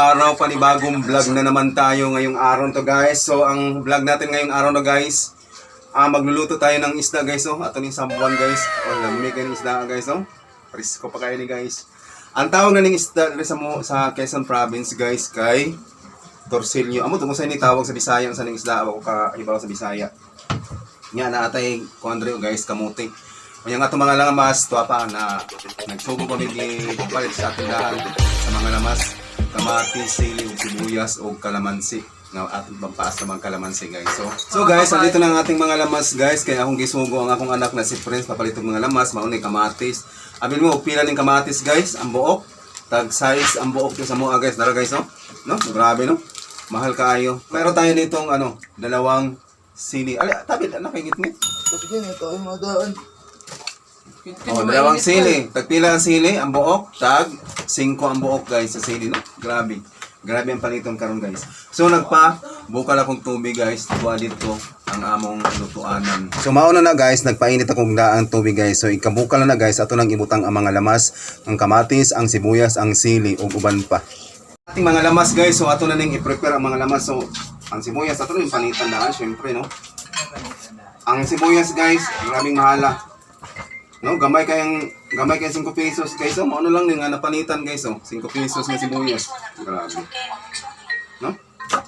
Araw panibagong vlog na naman tayo ngayong araw to guys. So ang vlog natin ngayong araw na guys, ah magluluto tayo ng isda guys oh. Ato ning sambuan guys. Oh, lamig ng isda guys oh. Presko pa kayo ni guys. Ang tawag na ning isda sa sa Quezon province guys kay Torsilyo. Amo tungo sa ni tawag sa Bisaya sa ning isda ako ka ibaw sa Bisaya. Nya na atay kuandre guys kamuti. Kanya nga itong mga lamas, tuwa pa na nagsugo kami ni palit sa tindahan sa mga lamas, kamatis, sili, sibuyas, o kalamansi nga ating pampaas naman kalamansi guys. So, so guys, andito na ang ating mga lamas guys. Kaya akong gisugo ang akong anak na si Prince papalit og mga lamas, maunay kamatis. Abil mo, pila ning kamatis guys, ang buok. Tag size ang buok sa mua guys. Dara guys, no? No? Grabe no? Mahal kaayo. Pero tayo nitong ano, dalawang sili. Ali, tabi na nakingit-ngit. Sabi niya, ito ay madaan. Oh, dalawang sili. Tagpila ang sili, ang buok, tag 5 ang buok guys sa sili, no? Grabe. Grabe ang paliton karon guys. So nagpa bukal akong tubig guys. Tuwa dito ang among lutuanan. So mauna na guys, nagpainit akong daang tubig guys. So ikabukal na na guys, ato nang ibutang ang mga lamas, ang kamatis, ang sibuyas, ang sili ug uban pa. Ating mga lamas guys, so ato na ning i-prepare ang mga lamas. So ang sibuyas ato yung panitan na, syempre no. Ang sibuyas guys, grabing mahala. No, gamay kayang gamay kay 5 pesos guys. So, ano lang ning napanitan guys, oh. 5 pesos nga sibuyas. Grabe. No?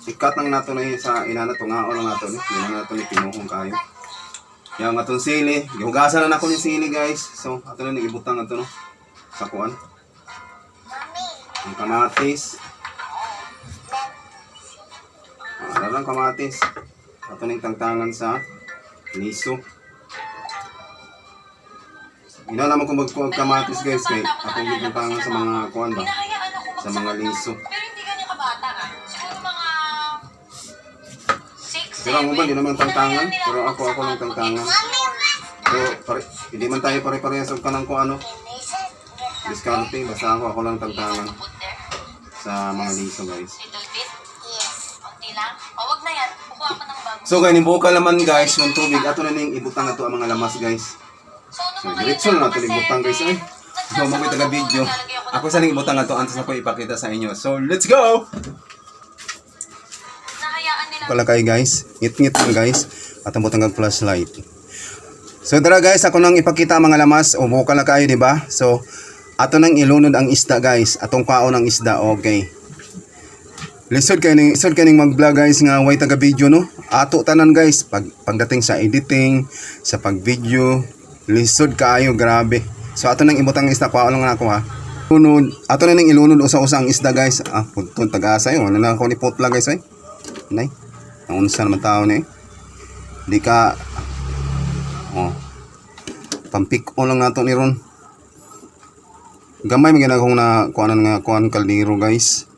Ikat lang nato na sa inana to nga lang nato ni. Hindi na nato ni pinuhong kayo. Yang atong sili, gihugasan na nako ni sili guys. So, ato na ni ibutang ato no sa kuan. Ang kamatis. Ah, lang kamatis. Ato ning tangtangan sa niso. Ina naman kung kamatis guys kay akong gitantangan sa mga kuan ba Hinahayaan ako sa mga liso. Pero hindi ganyan kabata ah. Siguro mga... Six, Pero ang uban, di naman tantangan. Pero ako, ako lang tantangan. So, pare, hindi man tayo pare-parehas og kanang kung ano. Diskarte, basta ako, ako lang there. sa mga liso guys. Little bit. Yes. Kunti lang. O, wag na yan. Kukuha ko ng bago. So guys, nimbuka naman guys yung tubig. Ato na ning ibutang ato ang mga lamas guys. So, mga diretso na natin mga ibutang guys. Ay, so, mamoy taga video. ako sa ning ibutang ato antes ako ipakita sa inyo. So, let's go! Pala kayo guys. Ngit-ngit lang guys. At ang butang flashlight. So tara guys, ako nang ipakita ang mga lamas. O buka na kayo, di ba? So, ato nang ilunod ang isda guys. Atong kaon ang isda, okay. Lisod kayo ning lisod kayo ning mag-vlog guys nga way taga video no. Ato tanan guys pag pagdating sa editing, sa pag-video, lisod kaayo grabe. So ato nang ibutang isda kuha lang ako ha. Lunod, ato na ning ilunod usa-usa ang isda guys. Ah, puntun taga-asa yun. Ano na ako ni putla guys ay. Nay. Ang unsa naman tao ni. Di ka oh. Pampik on lang nato ni ron. Gamay man ginagong na kuanan nga kuan kaldero guys.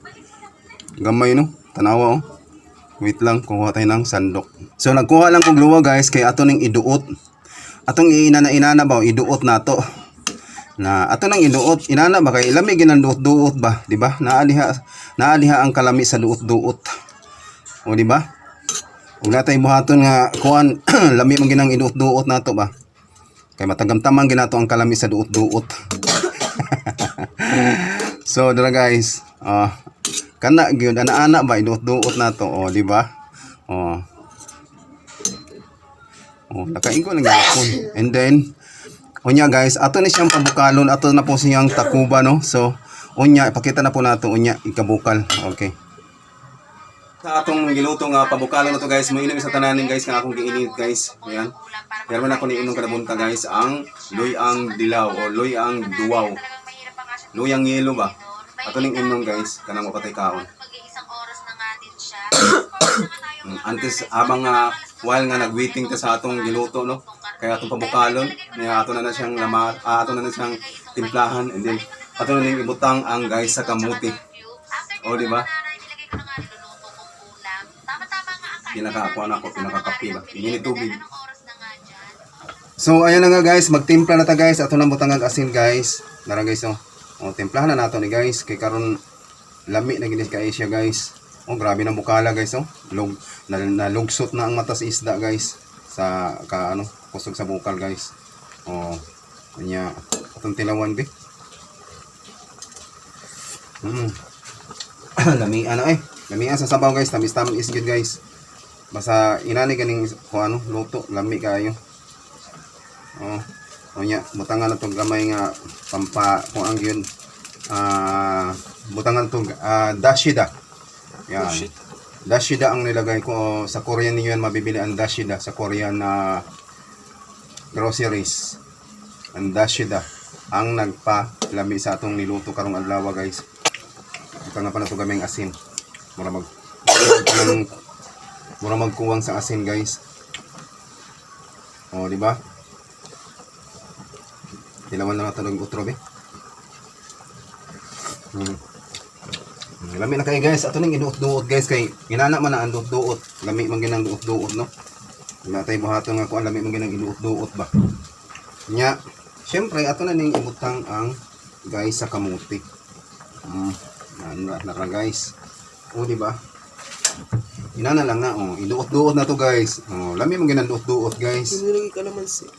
Gamay no. Tanawa oh. Wait lang, kuha tayo ng sandok. So nagkuha lang kog luwa guys kay ato ning iduot. Atong iinana-inana ba iduot nato. Na ato nang iduot, inana ba kay lami ginang duot-duot ba, di ba? Naaliha naaliha ang kalami sa duot-duot. O di ba? Ug natay buhaton nga kuan lami man ginang iduot-duot nato ba. Kay matagamtaman ginato ang kalami sa duot-duot. so dara guys, ah kana gyud ana-ana ba iduot-duot nato, o di ba? Oh. Oh, nakaingo lang gyapon. And then unya guys, ato ni siyang pabukalon, ato na po siyang takuba no. So unya ipakita na po nato unya ikabukal. Okay. Sa atong giluto nga pabukalon na to guys, mainom sa tananin guys nga akong giinit guys. Ayan. Pero man ako niinom kada bunta guys ang luyang dilaw o luyang duwaw. Luyang yelo ba? Ato ning inom guys, kanang mapatay kaon. Na Antes abang nga while nga nagwaiting ta sa atong giluto no. Kaya atong pabukalon, niya ato na na siyang lama, ah, ato na na siyang timplahan and then ato na ning ibutang ang guys sa kamuti. O, di ba? Nilagay ko na ang ako, pinakakapi ba? Ingini tubig. So ayan na nga guys, magtimpla na ta guys. Ato na butang asin guys. Dara guys oh. O timplahan na nato ni guys kay karon lami na gid kay siya guys. Oh grabe na bukala guys oh. Lug na, nalugsot na ang mata sa isda guys sa ka ano, kusog sa bukal guys. Oh. Kanya atong tilawan bi. Hmm. lami ano eh. Lami sa sabaw guys, tamis tamis good guys. Basta inani ganing kung ano, luto, lami kayo. Oh. O nya, butangan na tong gamay nga pampa kung ang yun. Ah, butangan tong ah, dashida. Yan. Dashida ang nilagay ko sa Korean niyo yan mabibili ang dashida sa Korean na groceries. Ang dashida ang nagpa-lami sa atong niluto karong adlaw guys. Ito nga pa na to gaming asin. Mura mag ng mura magkuwang sa asin guys. Oh, di ba? Tilawan na natin ng utro be. Hmm. Lami na kayo guys. Ato ning inuot-duot guys kay ginana man na ang duot-duot. Lami man ginang duot-duot no. Wala tayo buhaton nga kung lami man ginang inuot-duot ba. Nya, syempre ato na ning ibutang ang guys sa kamuti. Mm, na, na, na guys. O di ba? Inana lang na oh, iduot-duot na to guys. Oh, lami man ginang duot-duot guys. Sinilagay ka naman si.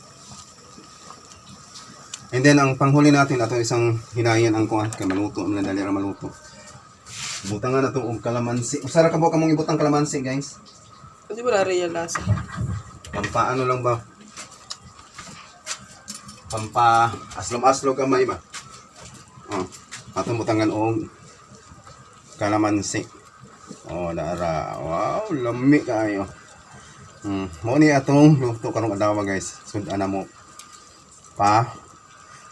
And then ang panghuli natin ato isang hinayan ang kuan kay maluto ang dali ra maluto. Butang nga na to og kalamansi. Usara ka ba kamong ibutang kalamansi guys? Hindi mo na-real lasa. Pampaano lang ba? Pampa aslom-aslom kamay ba? Oh, atong butangan og kalamansi. Oh, dara. Wow, lami kayo. Hmm, mo ni atong luto karong adlaw guys. Sud ana mo pa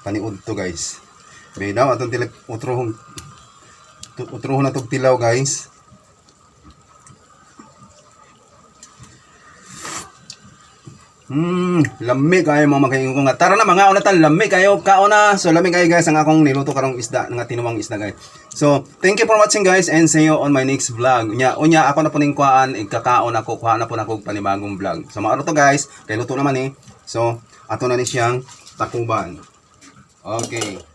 paniud to guys. May daw atong tilip utrohong utrohon na tog tilaw guys. Hmm, lami kayo mga ko nga. Tara na mga unatan, lami kayo kauna. So lami kayo guys ang akong niluto karong isda, nga tinuwang isda guys. So, thank you for watching guys and see you on my next vlog. Unya, unya ako na po ning kuhaan, igkakaon ako, kuha na po na panibagong vlog. So, maaro to guys, kay luto naman eh. So, ato na ni siyang takuban. Okay.